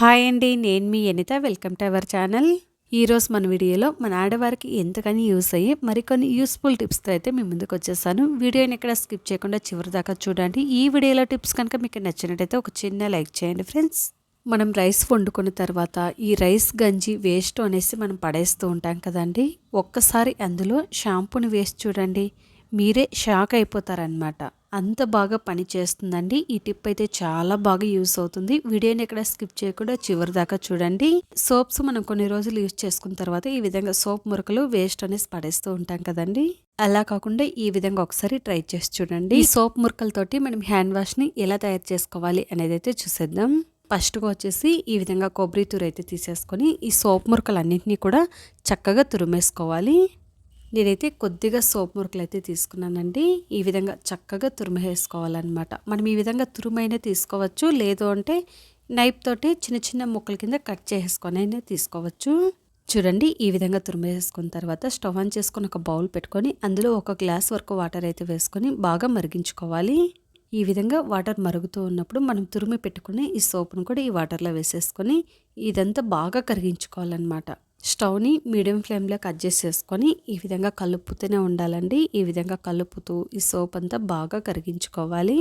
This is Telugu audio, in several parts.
హాయ్ అండి నేను మీ Anitha. Welcome to our channel. ఈరోజు మన వీడియోలో మన ఆడవారికి ఎంతకని యూస్ అయ్యి మరికొన్ని యూస్ఫుల్ టిప్స్తో అయితే మీ ముందుకు వచ్చేసాను. వీడియోని ఎక్కడ స్కిప్ చేయకుండా చివరి దాకా చూడండి. ఈ వీడియోలో టిప్స్ కనుక మీకు నచ్చినట్టయితే ఒక చిన్న లైక్ చేయండి ఫ్రెండ్స్. మనం రైస్ వండుకున్న తర్వాత ఈ రైస్ గంజి వేస్ట్ అనేసి మనం పడేస్తూ ఉంటాం కదండి. ఒక్కసారి అందులో షాంపూని వేసి చూడండి. మీరే షాక్ అయిపోతారనమాట అంత బాగా పని చేస్తుందండి ఈ టిప్ అయితే చాలా బాగా యూస్ అవుతుంది. వీడియోని ఎక్కడ స్కిప్ చేయకుండా చివరి దాకా చూడండి. సోప్స్ మనం కొన్ని రోజులు యూస్ చేసుకున్న తర్వాత ఈ విధంగా సోప్ మురకలు వేస్ట్ అనేసి పడేస్తూ ఉంటాం కదండి. అలా కాకుండా ఈ విధంగా ఒకసారి ట్రై చేసి చూడండి. ఈ సోప్ మురకలతోటి మనం హ్యాండ్ వాష్ని ఎలా తయారు చేసుకోవాలి అనేది అయితే చూసేద్దాం. ఫస్ట్గా వచ్చేసి ఈ విధంగా కొబ్బరి తురు అయితే తీసేసుకొని ఈ సోప్ మురకలన్నింటినీ కూడా చక్కగా తురిమేసుకోవాలి. నేనైతే కొద్దిగా సోప్ మురుకులు అయితే తీసుకున్నానండి. ఈ విధంగా చక్కగా తురిమేసుకోవాలన్నమాట. మనం ఈ విధంగా తురుమైనా తీసుకోవచ్చు. లేదు అంటే నైప్ తోటి చిన్న చిన్న ముక్కల కింద కట్ చేసుకొని అయినా తీసుకోవచ్చు. చూడండి ఈ విధంగా తురిమేసుకున్న తర్వాత స్టవ్ ఆన్ చేసుకొని ఒక బౌల్ పెట్టుకొని అందులో ఒక గ్లాస్ వరకు వాటర్ అయితే వేసుకొని బాగా మరిగించుకోవాలి. ఈ విధంగా వాటర్ మరుగుతూ ఉన్నప్పుడు మనం తురిమి పెట్టుకుని ఈ సోప్ను కూడా ఈ వాటర్లో వేసేసుకొని ఇదంతా బాగా కరిగించుకోవాలన్నమాట. స్టవ్ని మీడియం ఫ్లేమ్లో కట్ చేసుకొని ఈ విధంగా కలుపుతూనే ఉండాలండి. ఈ విధంగా కలుపుతూ ఈ సోప్ అంతా బాగా కరిగించుకోవాలి.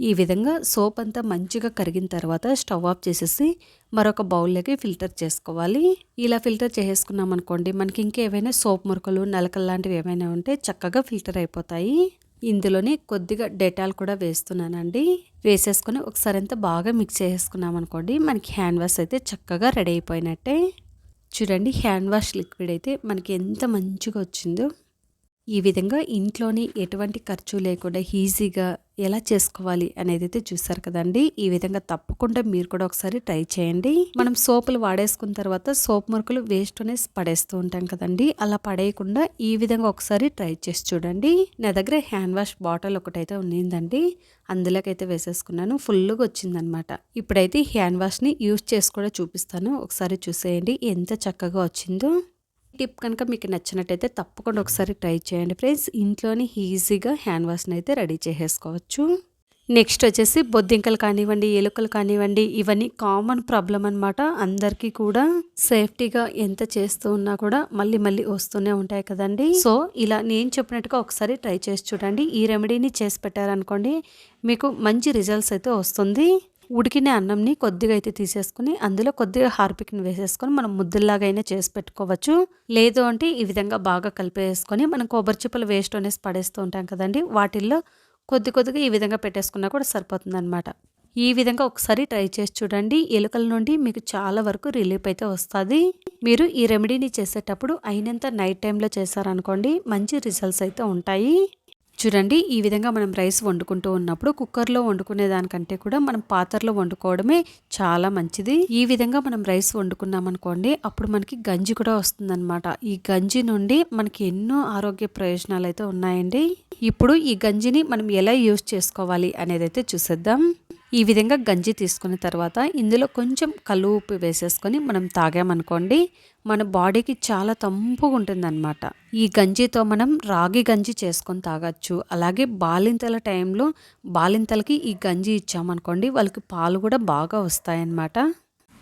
ఈ విధంగా సోప్ అంతా మంచిగా కరిగిన తర్వాత స్టవ్ ఆఫ్ చేసేసి మరొక బౌల్లోకి ఫిల్టర్ చేసుకోవాలి. ఇలా ఫిల్టర్ చేసేసుకున్నాం అనుకోండి మనకి ఇంకేమైనా సోప్ మురకలు నలకలు లాంటివి ఏమైనా ఉంటే చక్కగా ఫిల్టర్ అయిపోతాయి. ఇందులోనే కొద్దిగా డెటాల్ కూడా వేస్తున్నానండి. వేసేసుకొని ఒకసారి అంతా బాగా మిక్స్ చేసుకున్నాం అనుకోండి మనకి హ్యాండ్ వాష్ అయితే చక్కగా రెడీ అయిపోయినట్టే. చూడండి హ్యాండ్ వాష్ లిక్విడ్ అయితే మనకి ఎంత మంచిగా వచ్చిందో. ఈ విధంగా ఇంట్లోని ఎటువంటి ఖర్చు లేకుండా ఈజీగా ఎలా చేసుకోవాలి అనేది అయితే చూసారు కదండి. ఈ విధంగా తప్పకుండా మీరు కూడా ఒకసారి ట్రై చేయండి. మనం సోపులు వాడేసుకున్న తర్వాత సోప్ మురుకులు వేస్ట్ అనేసి పడేస్తూ ఉంటాం కదండి. అలా పడేయకుండా ఈ విధంగా ఒకసారి ట్రై చేసి చూడండి. నా దగ్గర హ్యాండ్ వాష్ బాటిల్ ఒకటైతే ఉండిందండి. అందులోకైతే వేసేసుకున్నాను. ఫుల్గా వచ్చిందనమాట ఇప్పుడైతే హ్యాండ్ వాష్ని యూస్ చేసి కూడా చూపిస్తాను. ఒకసారి చూసేయండి. ఎంత చక్కగా వచ్చిందో. టిప్ కనుక మీకు నచ్చినట్టయితే తప్పకుండా ఒకసారి ట్రై చేయండి ఫ్రెండ్స్. ఇంట్లోనే ఈజీగా హ్యాండ్ వాష్ని అయితే రెడీ చేసేసుకోవచ్చు. నెక్స్ట్ వచ్చేసి బొద్దింకలు కానివ్వండి ఎలుకలు కానివ్వండి ఇవన్నీ కామన్ ప్రాబ్లం అనమాట అందరికీ కూడా సేఫ్టీగా ఎంత చేస్తూ ఉన్నా కూడా మళ్ళీ మళ్ళీ వస్తూనే ఉంటాయి కదండి. సో ఇలా నేను చెప్పినట్టుగా ఒకసారి ట్రై చేసి చూడండి. ఈ రెమెడీని చేసి పెట్టారనుకోండి మీకు మంచి రిజల్ట్స్ అయితే వస్తుంది. ఉడికిన అన్నంని కొద్దిగా అయితే తీసేసుకుని అందులో కొద్దిగా హార్పిక్ని వేసేసుకొని మనం ముద్దల్లాగైనా చేసి పెట్టుకోవచ్చు. లేదు అంటే ఈ విధంగా బాగా కలిపేసుకొని మనం కొబ్బరి చిప్పలు వేస్ట్ అనేసి పడేస్తూ ఉంటాం కదండి వాటిల్లో కొద్ది కొద్దిగా ఈ విధంగా పెట్టేసుకున్నా కూడా సరిపోతుందనమాట ఈ విధంగా ఒకసారి ట్రై చేసి చూడండి ఎలుకల నుండి మీకు చాలా వరకు రిలీఫ్ అయితే వస్తుంది. మీరు ఈ రెమెడీని చేసేటప్పుడు అయినంత నైట్ టైంలో చేశారనుకోండి మంచి రిజల్ట్స్ అయితే ఉంటాయి. చూడండి ఈ విధంగా మనం రైస్ వండుకుంటూ ఉన్నప్పుడు కుక్కర్లో వండుకునే దానికంటే కూడా మనం పాత్రలో వండుకోవడమే చాలా మంచిది. ఈ విధంగా మనం రైస్ వండుకున్నాం అనుకోండి అప్పుడు మనకి గంజి కూడా వస్తుందన్నమాట. ఈ గంజి నుండి మనకి ఎన్నో ఆరోగ్య ప్రయోజనాలు అయితే ఉన్నాయండి. ఇప్పుడు ఈ గంజిని మనం ఎలా యూజ్ చేసుకోవాలి అనేది అయితే చూసేద్దాం. ఈ విధంగా గంజి తీసుకున్న తర్వాత ఇందులో కొంచెం కళ్ళు ఉప్పు వేసేసుకొని మనం తాగామనుకోండి మన బాడీకి చాలా తంపుగా ఉంటుందన్నమాట. ఈ గంజితో మనం రాగి గంజి చేసుకొని తాగొచ్చు. అలాగే బాలింతల టైంలో బాలింతలకి ఈ గంజి ఇచ్చామనుకోండి వాళ్ళకి పాలు కూడా బాగా వస్తాయన్నమాట.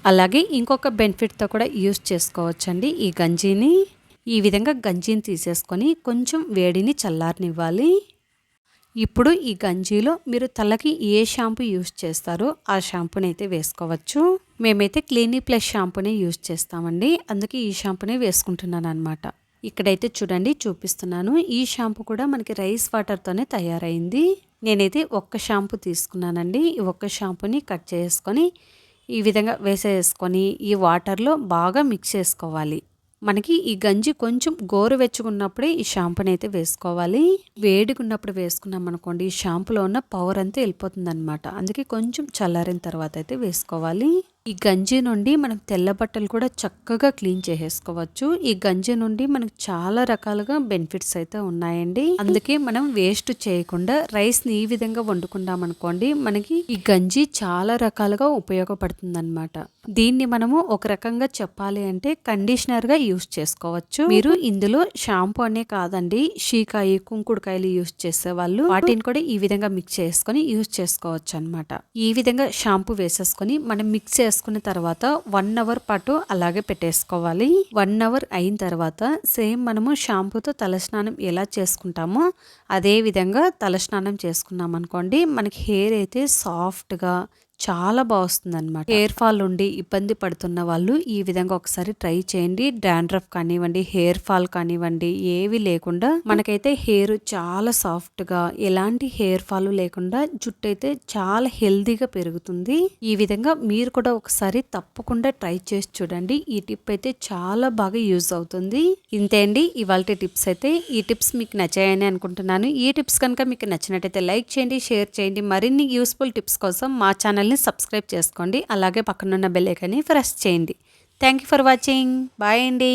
అలాగే ఇంకొక బెనిఫిట్తో కూడా యూస్ చేసుకోవచ్చండి ఈ గంజిని. ఈ విధంగా గంజిని తీసేసుకొని కొంచెం వేడిని చల్లారనివ్వాలి. ఇప్పుడు ఈ గంజీలో మీరు తలకి ఏ షాంపూ యూస్ చేస్తారో ఆ షాంపూని అయితే వేసుకోవచ్చు. మేమైతే క్లీనీ ప్లస్ షాంపూనే యూస్ చేస్తామండి. అందుకే ఈ షాంపూనే వేసుకుంటున్నాను అనమాట ఇక్కడైతే చూడండి చూపిస్తున్నాను. ఈ షాంపూ కూడా మనకి రైస్ వాటర్తోనే తయారైంది. నేనైతే ఒక్క షాంపూ తీసుకున్నానండి. ఈ ఒక్క షాంపూని కట్ చేసుకొని ఈ విధంగా వేసేసుకొని ఈ వాటర్లో బాగా మిక్స్ చేసుకోవాలి. మనకి ఈ గంజి కొంచెం గోరువెచ్చుకున్నప్పుడే ఈ షాంపూని అయితే వేసుకోవాలి. వేడిగున్నప్పుడు వేసుకున్నాం అనుకోండి ఈ షాంపూలో ఉన్న పవర్ అంతా వెళ్ళిపోతుంది అనమాట అందుకే కొంచెం చల్లారిన తర్వాత అయితే వేసుకోవాలి. ఈ గంజి నుండి మనం తెల్ల బట్టలు కూడా చక్కగా క్లీన్ చేసేసుకోవచ్చు. ఈ గంజి నుండి మనకు చాలా రకాలుగా బెనిఫిట్స్ అయితే ఉన్నాయండి. అందుకే మనం వేస్ట్ చేయకుండా రైస్ని ఈ విధంగా వండుకున్నాం అనుకోండి మనకి ఈ గంజి చాలా రకాలుగా ఉపయోగపడుతుంది అనమాట దీన్ని మనము ఒక రకంగా చెప్పాలి అంటే కండిషనర్గా యూస్ చేసుకోవచ్చు. మీరు ఇందులో షాంపూ అనే కాదండి షీకాయి కుంకుడుకాయలు యూస్ చేసే వాళ్ళు వాటిని కూడా ఈ విధంగా మిక్స్ చేసుకొని యూస్ చేసుకోవచ్చు అనమాట ఈ విధంగా షాంపూ వేసేసుకొని మనం మిక్స్ చేసుకున్న తర్వాత వన్ అవర్ పాటు అలాగే పెట్టేసుకోవాలి. వన్ అవర్ అయిన తర్వాత సేమ్ మనము షాంపూతో తలస్నానం ఎలా చేసుకుంటామో అదే విధంగా తలస్నానం చేసుకున్నాం అనుకోండి మనకి హెయిర్ అయితే సాఫ్ట్గా చాలా బాగుస్తుంది అనమాట హెయిర్ ఫాల్ ఉండి ఇబ్బంది పడుతున్న వాళ్ళు ఈ విధంగా ఒకసారి ట్రై చేయండి. డాండ్రఫ్ కానివ్వండి హెయిర్ ఫాల్ కానివ్వండి ఏవి లేకుండా మనకైతే హెయిర్ చాలా సాఫ్ట్గా ఎలాంటి హెయిర్ ఫాల్ లేకుండా జుట్టు అయితే చాలా హెల్దీగా పెరుగుతుంది. ఈ విధంగా మీరు కూడా ఒకసారి తప్పకుండా ట్రై చేసి చూడండి. ఈ టిప్ అయితే చాలా బాగా యూజ్ అవుతుంది. ఇంతే అండి. ఇవాళ టిప్స్ అయితే ఈ టిప్స్ మీకు నచ్చాయని అనుకుంటున్నాను. ఈ టిప్స్ కనుక మీకు నచ్చినట్టయితే లైక్ చేయండి షేర్ చేయండి. మరిన్ని యూస్ఫుల్ టిప్స్ కోసం మా ఛానల్ని సబ్స్క్రైబ్ చేసుకోండి. అలాగే పక్కనున్న బెల్ ఐకాన్ని ప్రెస్ చేయండి. Thank you for watching bye అండి.